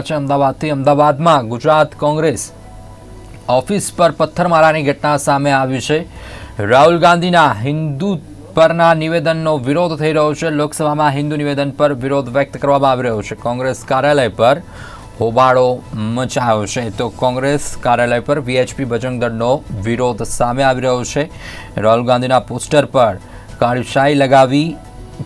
છે અમદાવાદથી અમદાવાદમાં ગુજરાત કોંગ્રેસ ઓફિસ પર પથ્થરમારાની ઘટના સામે આવી છે. રાહુલ ગાંધીના હિન્દુ પરના નિવેદનનો વિરોધ થઈ રહ્યો છે. લોકસભામાં હિન્દુ નિવેદન પર વિરોધ વ્યક્ત કરવામાં આવી રહ્યો છે. કોંગ્રેસ કાર્યાલય પર હોબાળો મચાયો છે. તો કોંગ્રેસ કાર્યાલય પર વીએચપી બજરંગ વિરોધ સામે આવી રહ્યો છે. રાહુલ ગાંધીના પોસ્ટર પર કાળીશાહી લગાવી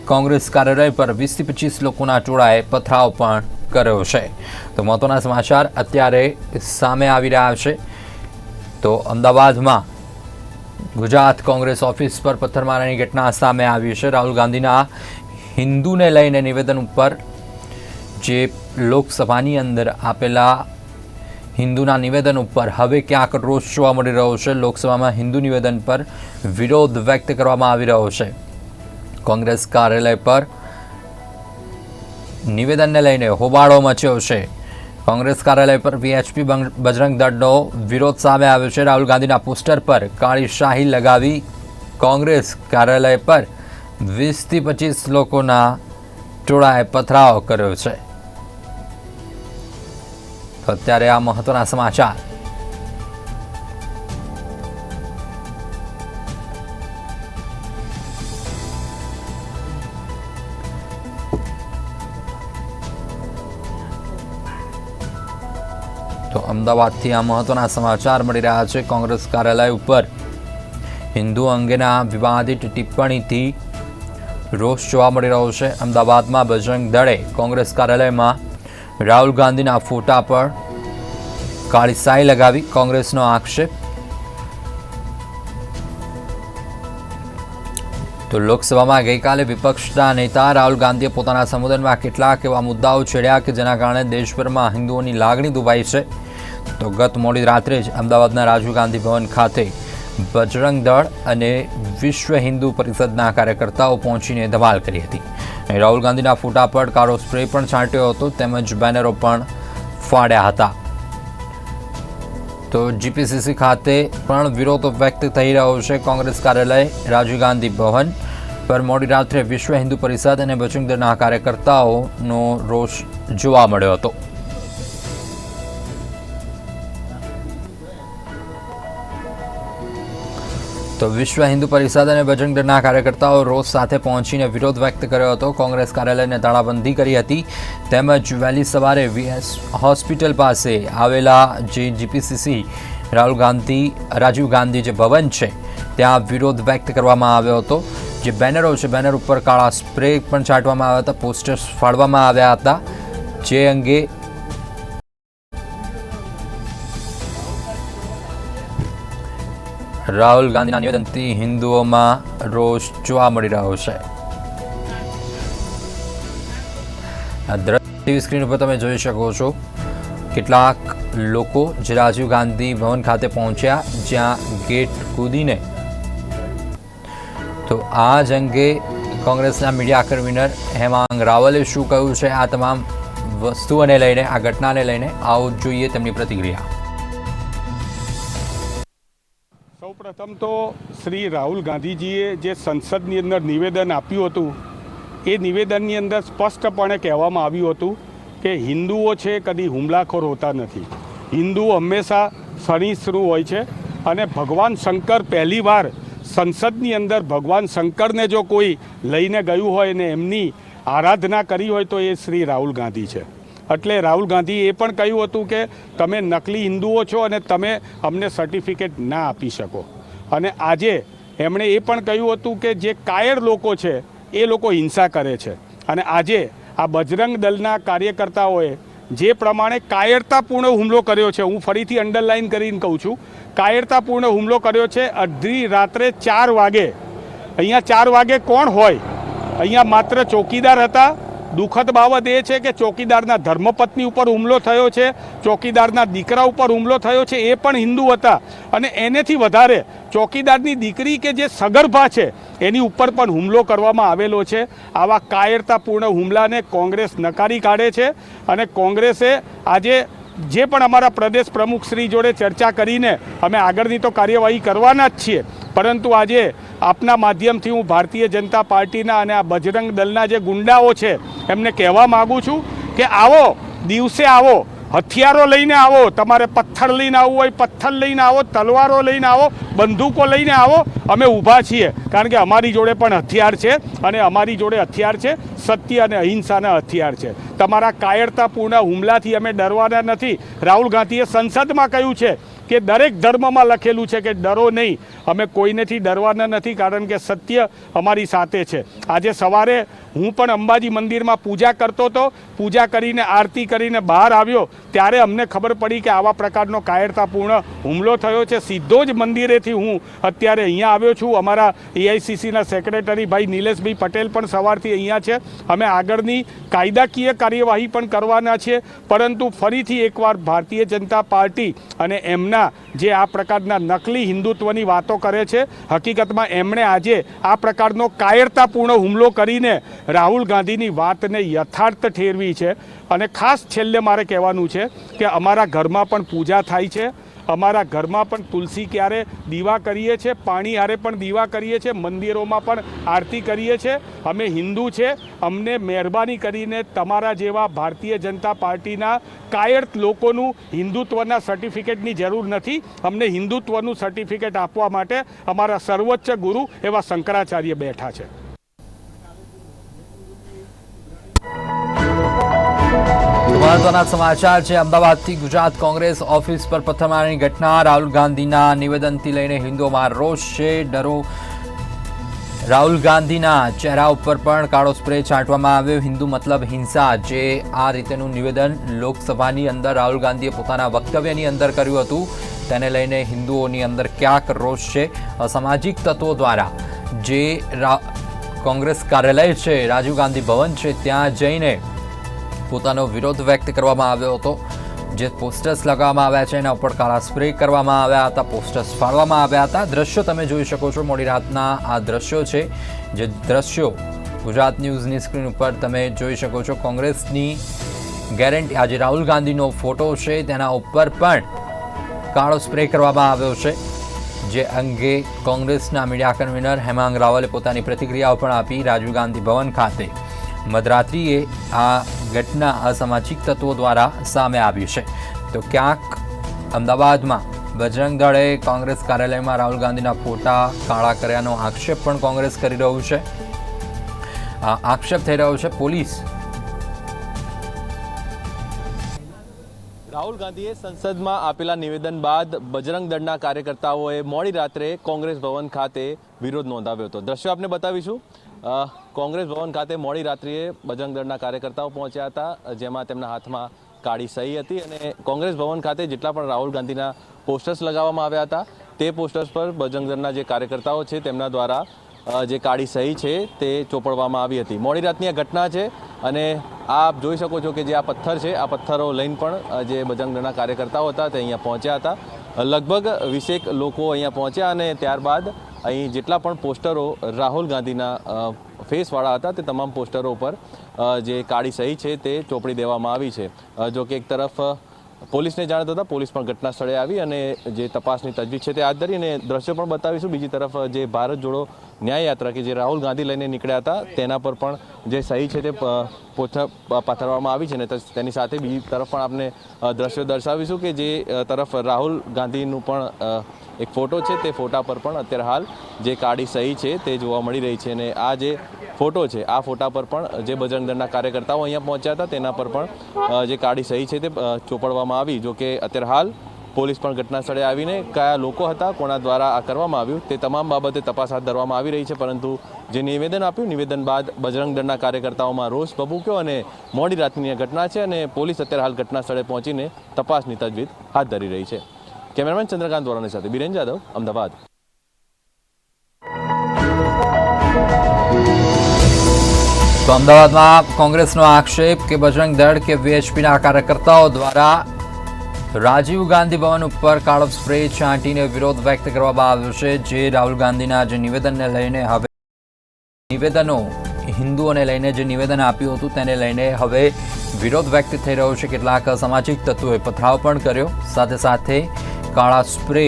કોંગ્રેસ કાર્યાલય પર વીસથી પચીસ લોકોના ટોળાએ પથરાવ પણ કર્યો છે. તો મહત્વના સમાચાર અત્યારે સામે આવી રહ્યા છે. તો અમદાવાદમાં ગુજરાત કોંગ્રેસ ઓફિસ પર પથ્થરમારાની ઘટના સામે આવી છે. રાહુલ ગાંધીના હિન્દુને લઈને નિવેદન ઉપર જે લોકસભાની અંદર આપેલા હિન્દુના નિવેદન ઉપર હવે ક્યાંક રોષ જોવા મળી રહ્યો છે. લોકસભામાં હિન્દુ નિવેદન પર વિરોધ વ્યક્ત કરવામાં આવી રહ્યો છે. કોંગ્રેસ કાર્યાલય પર નિવેદનને લઈને હોબાળો મચ્યો છે. કોંગ્રેસ કાર્યાલય પર વીએચપી બજરંગ દળનો વિરોધ સામે આવ્યો છે. રાહુલ ગાંધીના પોસ્ટર પર કાળી શાહી લગાવી કોંગ્રેસ કાર્યાલય પર વીસથી પચીસ લોકોના ટોળાએ પથરાવ કર્યો છે. અત્યારે આ મહત્વના સમાચાર. તો અમદાવાદથી આ મહત્વના સમાચાર મળી રહ્યા છે કોંગ્રેસ કાર્યાલય ઉપર. હિન્દુ અંગેના વિવાદિત ટિપ્પણીથી રોષ જોવા મળી રહ્યો છે. અમદાવાદમાં બજરંગ દળે કોંગ્રેસ કાર્યાલયમાં રાહુલ ગાંધીના ફોટા પર કાળી લગાવી કોંગ્રેસનો આક્ષેપ. તો લોકસભામાં ગઈકાલે વિપક્ષના નેતા રાહુલ ગાંધીએ પોતાના સંબોધનમાં કેટલાક એવા મુદ્દાઓ છેડ્યા કે જેના કારણે દેશભરમાં હિન્દુઓની લાગણી દુભાઈ છે. તો ગત મોડી રાત્રે જ અમદાવાદના રાજીવ ગાંધી ભવન ખાતે બજરંગ દળ અને વિશ્વ હિન્દુ પરિષદના કાર્યકર્તાઓ પહોંચીને ધમાલ કરી હતી. રાહુલ ગાંધીના ફોટા પર કાળો સ્પ્રે પણ છાંટ્યો હતો, તેમજ બેનરો પણ ફાડ્યા હતા. તો જીપીસીસી ખાતે પણ વિરોધ વ્યક્ત થઈ રહ્યો છે. કોંગ્રેસ કાર્યાલય, રાજીવ ગાંધી ભવન પર મોડી રાત્રે વિશ્વ હિન્દુ પરિષદ અને બજરંગ દળના કાર્યકર્તાઓનો રોષ જોવા મળ્યો હતો. તો વિશ્વ હિન્દુ પરિષદ અને બજરંગ દળના કાર્યકર્તાઓ રોજ સાથે પહોંચીને વિરોધ વ્યક્ત કર્યો હતો. કોંગ્રેસ કાર્યાલયને તાળાબંધી કરી હતી. તેમજ વહેલી સવારે વીએસ હોસ્પિટલ પાસે આવેલા જે જીપીસીસી રાહુલ ગાંધી, રાજીવ ગાંધી જે ભવન છે, ત્યાં વિરોધ વ્યક્ત કરવામાં આવ્યો હતો. જે બેનરો છે, બેનર ઉપર કાળા સ્પ્રે પણ છાંટવામાં આવ્યા હતા, પોસ્ટર્સ ફાળવામાં આવ્યા હતા. જે અંગે રાહુલ ગાંધીના નિવેદનથી હિન્દુઓમાં રોષ જોવા મળી રહ્યો છે. ટીવી સ્ક્રીન ઉપર તમે જોઈ શકો છો. કેટલાક લોકો જે રાજીવ ગાંધી ભવન ખાતે પહોંચ્યા, જ્યાં ગેટ કૂદીને. તો આ જ અંગે કોંગ્રેસના મીડિયા કન્વીનર હેમાંગ રાવલે શું કહ્યું છે? આ તમામ વસ્તુઓને લઈને, આ ઘટનાને લઈને આવું જોઈએ તેમની પ્રતિક્રિયા. સૌપ્રથમ તો શ્રી રાહુલ ગાંધીજીએ જે સંસદની અંદર નિવેદન આપ્યું હતું, એ નિવેદનની અંદર સ્પષ્ટપણે કહેવામાં આવ્યું હતું કે હિન્દુઓ છે, કદી હુમલાખોર હોતા નથી. હિન્દુઓ હંમેશા સહિષ્ણુ હોય છે અને ભગવાન શંકર પહેલીવાર સંસદની અંદર ભગવાન શંકરને જો કોઈ લઈને ગયું હોય ને એમની આરાધના કરી હોય તો એ શ્રી રાહુલ ગાંધી છે. એટલે રાહુલ ગાંધીએ એ પણ કહ્યું હતું કે તમે નકલી હિન્દુઓ છો અને તમે અમને સર્ટિફિકેટ ના આપી શકો. અને આજે એમણે એ પણ કહ્યું હતું કે જે કાયર લોકો છે, એ લોકો હિંસા કરે છે. અને આજે આ બજરંગ દળના કાર્યકર્તાઓએ જે પ્રમાણે કાયરતાપૂર્ણ હુમલો કર્યો છે, હું ફરીથી અંડરલાઇન કરીને કહું છું, કાયરતાપૂર્ણ હુમલો કર્યો છે અડધી રાત્રે ચાર વાગે. અહીંયા ચાર વાગે કોણ હોય? અહીંયા માત્ર ચોકીદાર હતા દુઃખદ બાબત એ છે કે ચોકીદારના ધર્મપત્ની ઉપર હુમલો થયો છે, ચોકીદારના દીકરા ઉપર હુમલો થયો છે, એ પણ હિન્દુ હતા. અને એનેથી વધારે ચોકીદારની દીકરી કે જે સગર્ભા છે, એની ઉપર પણ હુમલો કરવામાં આવેલો છે. આવા કાયરતાપૂર્ણ હુમલાને કોંગ્રેસ નકારી કાઢે છે અને કોંગ્રેસે આજે જે પણ અમારા પ્રદેશ પ્રમુખ શ્રી જોડે ચર્ચા કરીને અમે આગળની તો કાર્યવાહી કરવાના જ છીએ. પરંતુ આજે આપના માધ્યમથી હું ભારતીય જનતા પાર્ટીના અને આ બજરંગ દળના જે ગુંડાઓ છે, એમને કહેવા માગું છું કે આવો, દિવસે આવો, હથિયારો લઈને આવો, તમારે પથ્થર લઈને આવવું હોય, પથ્થર લઈને આવો, તલવારો લઈને આવો, બંદૂકો લઈને આવો, અમે ઊભા છીએ. કારણ કે અમારી જોડે પણ હથિયાર છે અને અમારી જોડે હથિયાર છે, સત્ય અને અહિંસાના હથિયાર છે. તમારા કાયરતાપૂર્ણ હુમલાથી અમે ડરવાના નથી. રાહુલ ગાંધીએ સંસદમાં કહ્યું છે કે દરેક ધર્મમાં લખેલું છે કે ડરો નહીં. અમે કોઈનેથી ડરવાના નથી કારણ કે સત્ય અમારી સાથે છે. આજે સવારે હું પણ અંબાજી મંદિરમાં પૂજા કરતો હતો. પૂજા કરીને, આરતી કરીને બહાર આવ્યો. ત્યારે અમને ખબર પડી કે આવા પ્રકારનો કાયરતાપૂર્ણ હુમલો થયો છે. સીધો જ મંદિરેથી હું અત્યારે અહીંયા આવ્યો છું. અમારા એઆઈસીસીના સેક્રેટરી ભાઈ નિલેશભાઈ પટેલ પણ સવારથી અહીંયા છે. અમે આગળની કાયદાકીય કાર્યવાહી પણ કરવાના છે. પરંતુ ફરીથી એકવાર ભારતીય જનતા પાર્ટી અને એમના જે આ પ્રકારના નકલી હિન્દુત્વની વાતો કરે છે, હકીકતમાં એમણે આજે આ પ્રકારનો કાયરતાપૂર્ણ હુમલો કરીને રાહુલ ગાંધીની વાતને યથાર્થ ઠેરવી છે. અને ખાસ છેલ્લે મારે કહેવાનું છે કે અમારા ઘરમાં પણ પૂજા થાય છે. અમારા ઘરમાં પણ તુલસી ક્યારે દીવા કરીએ છીએ, પાણી હારે પણ દીવા કરીએ છીએ, મંદિરોમાં પણ આરતી કરીએ છીએ. અમે હિન્દુ છે, અમને મહેરબાની કરીને તમારા જેવા ભારતીય જનતા પાર્ટીના કાયર લોકોનું હિન્દુત્વના સર્ટિફિકેટની જરૂર નથી. અમને હિન્દુત્વનું સર્ટિફિકેટ આપવા માટે અમારા સર્વોચ્ચ ગુરુ એવા શંકરાચાર્ય બેઠા છે. મહત્વના સમાચાર છે. અમદાવાદથી ગુજરાત કોંગ્રેસ ઓફિસ પર પથ્થરમારાની ઘટના. રાહુલ ગાંધીના નિવેદનથી લઈને હિન્દુઓમાં રોષ છે. ડરો રાહુલ ગાંધીના ચહેરા ઉપર પણ કાળો સ્પ્રે છાંટવામાં આવ્યો. હિન્દુ મતલબ હિંસા જે આ રીતેનું નિવેદન લોકસભાની અંદર રાહુલ ગાંધીએ પોતાના વક્તવ્યની અંદર કર્યું હતું. તેને લઈને હિન્દુઓની અંદર ક્યાંક રોષ છે. અસામાજિક તત્વો દ્વારા જે કોંગ્રેસ કાર્યાલય છે, રાજીવ ગાંધી ભવન છે, ત્યાં જઈને પોતાનો વિરોધ વ્યક્ત કરવામાં આવ્યો હતો, જે પોસ્ટર્સ લગાવવામાં આવ્યા છે, એના ઉપર કાળા સ્પ્રે કરવામાં આવ્યા હતા પોસ્ટર્સ ફાડવામાં આવ્યા હતા. દ્રશ્યો તમે જોઈ શકો છો, મોડી રાતના આ દ્રશ્યો છે, જે દ્રશ્યો ગુજરાત ન્યૂઝની સ્ક્રીન ઉપર તમે જોઈ શકો છો. કોંગ્રેસની ગેરંટી, આજે રાહુલ ગાંધીનો ફોટો છે, તેના ઉપર પણ કાળો સ્પ્રે કરવામાં આવ્યો છે, જે અંગે કોંગ્રેસના મીડિયા કન્વીનર હેમાંગ રાવલે પોતાની પ્રતિક્રિયાઓ પણ આપી. રાજીવ ગાંધી ભવન ખાતે મધરાત્રિએ આ ઘટના અસામાજિક તત્વો દ્વારા સામે આવી છે. તો ક્યાંક અમદાવાદમાં બજરંગ દળે કોંગ્રેસ કાર્યાલયમાં રાહુલ ગાંધીના ફોટા કાળા કર્યાનો આક્ષેપ પણ કોંગ્રેસ કરી રહ્યું છે. આક્ષેપ થઈ રહ્યો છે પોલીસ. રાહુલ ગાંધીએ સંસદમાં આપેલા નિવેદન બાદ બજરંગ દળના કાર્યકર્તાઓએ મોડી રાત્રે કોંગ્રેસ ભવન ખાતે વિરોધ નોંધાવ્યો હતો. દ્રશ્યો આપને બતાવીશું. કોંગ્રેસ ભવન ખાતે મોડી રાત્રિએ બજરંગ દળના કાર્યકર્તાઓ પહોંચ્યા હતા, જેમાં તેમના હાથમાં કાળી સહી હતી અને કોંગ્રેસ ભવન ખાતે જેટલા પણ રાહુલ ગાંધીના પોસ્ટર્સ લગાવવામાં આવ્યા હતા, તે પોસ્ટર્સ પર બજરંગ દળના જે કાર્યકર્તાઓ છે તેમના દ્વારા જે કાળી સહી છે તે ચોપડવામાં આવી હતી. મોડી રાતની આ ઘટના છે અને આપ જોઈ શકો છો કે જે આ પથ્થર છે, આ પથ્થરો લઈને પણ જે બજરંગ દળના કાર્યકર્તાઓ હતા તે અહીંયા પહોંચ્યા હતા. લગભગ વીસેક લોકો અહીંયા પહોંચ્યા અને ત્યારબાદ અહીં જેટલા પણ પોસ્ટરો રાહુલ ગાંધીના ફેસવાળા હતા તે તમામ પોસ્ટરો ઉપર જે કાળી સહી છે તે ચોપડી દેવામાં આવી છે. જો કે એક તરફ પોલીસને જાણ થતાં પોલીસ પણ ઘટના સ્થળે આવી અને જે તપાસની તજવીજ છે તે હાથ ધરી અને દ્રશ્યો પણ બતાવીશું. બીજી તરફ જે ભારત જોડો ન્યાય યાત્રા કે જે રાહુલ ગાંધી લઈને નીકળ્યા હતા, તેના પર પણ જે સહી છે તે પાથરવામાં આવી છે ને તેની સાથે બીજી તરફ પણ આપણે દ્રશ્યો દર્શાવીશું કે જે તરફ રાહુલ ગાંધીનું પણ એક ફોટો છે. તે ફોટા પર પણ અત્યારે હાલ જે કાળી સહી છે તે જોવા મળી રહી છે અને આ જે ફોટો છે. આ ફોટા પર પણ, જે બજરંગ દળના કાર્યકર્તાઓ અહીંયા પહોંચ્યા હતા, તેના પર પણ જે કાળી સહી છે તે ચોપડવામાં આવી. જો કે અત્યારે હાલ પોલીસ પણ ઘટના સ્થળે આવીને કયા લોકો હતા, કોના દ્વારા આ કરવામાં આવ્યું, તે તમામ બાબતે તપાસ હાથ ધરવામાં આવી રહી છે. પરંતુ જે નિવેદન આપ્યું, નિવેદન બાદ બજરંગ દળના કાર્યકર્તાઓમાં રોષ ભભૂક્યો અને મોડી રાતની આ ઘટના છે અને પોલીસ અત્યારે હાલ ઘટના સ્થળે પહોંચીને તપાસની તજવીજ હાથ ધરી રહી છે. કેમેરામેન ચંદ્રકાંત વોરાની સાથે બિરેન જાદવ અમદાવાદ. તો અમદાવાદમાં કોંગ્રેસનો આક્ષેપ કે બજરંગ દળ કે વીએચપીના કાર્યકર્તાઓ દ્વારા રાજીવ ગાંધી ભવન ઉપર કાળો સ્પ્રે છાંટીને વિરોધ વ્યક્ત કરવામાં આવ્યો છે, જે રાહુલ ગાંધીના જે નિવેદનને લઈને હવે નિવેદનો, હિન્દુઓને લઈને જે નિવેદન આપ્યું હતું તેને લઈને હવે વિરોધ વ્યક્ત થઈ રહ્યો છે. કેટલાક સામાજિક તત્વોએ પથરાવ પણ કર્યો. સાથે સાથે કાળા સ્પ્રે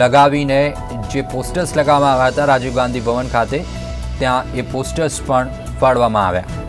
લગાવીને જે પોસ્ટર્સ લગાવવામાં આવ્યા હતા રાજીવ ગાંધી ભવન ખાતે, ત્યાં એ પોસ્ટર્સ પણ ફાડવામાં આવ્યા.